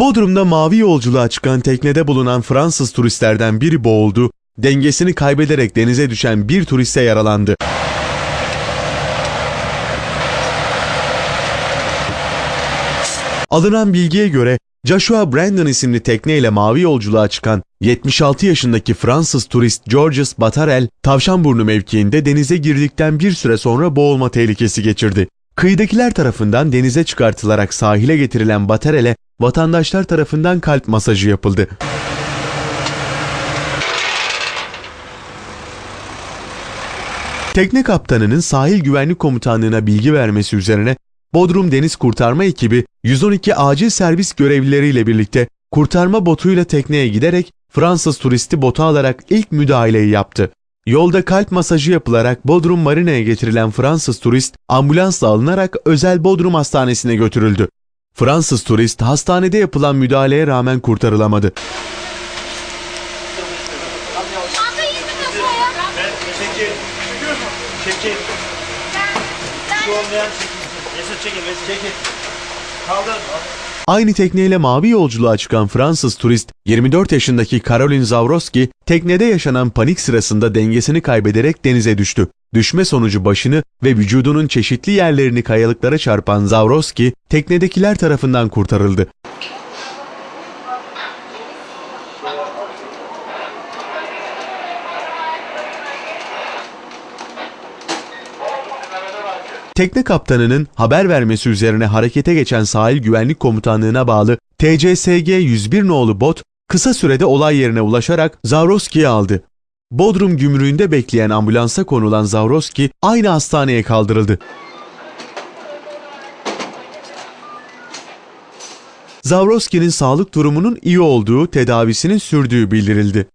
Bodrum'da mavi yolculuğa çıkan teknede bulunan Fransız turistlerden biri boğuldu, dengesini kaybederek denize düşen bir turiste yaralandı. Alınan bilgiye göre Joshua Brandon isimli tekneyle mavi yolculuğa çıkan 76 yaşındaki Fransız turist Georges Batarel, Tavşanburnu mevkiinde denize girdikten bir süre sonra boğulma tehlikesi geçirdi. Kıyıdakiler tarafından denize çıkartılarak sahile getirilen Batarel'e vatandaşlar tarafından kalp masajı yapıldı. Tekne kaptanının sahil güvenlik komutanlığına bilgi vermesi üzerine Bodrum Deniz Kurtarma ekibi 112 acil servis görevlileriyle birlikte kurtarma botuyla tekneye giderek Fransız turisti bota alarak ilk müdahaleyi yaptı. Yolda kalp masajı yapılarak Bodrum Marina'ya getirilen Fransız turist ambulansla alınarak özel Bodrum Hastanesi'ne götürüldü. Fransız turist hastanede yapılan müdahaleye rağmen kurtarılamadı. Aynı tekneyle mavi yolculuğa çıkan Fransız turist 24 yaşındaki Caroline Zawroski teknede yaşanan panik sırasında dengesini kaybederek denize düştü. Düşme sonucu başını ve vücudunun çeşitli yerlerini kayalıklara çarpan Zawroski teknedekiler tarafından kurtarıldı. Tekne kaptanının haber vermesi üzerine harekete geçen sahil güvenlik komutanlığına bağlı TCSG 101 nolu bot kısa sürede olay yerine ulaşarak Zavroski'yi aldı. Bodrum gümrüğünde bekleyen ambulansa konulan Zavroski aynı hastaneye kaldırıldı. Zavroski'nin sağlık durumunun iyi olduğu, tedavisinin sürdüğü bildirildi.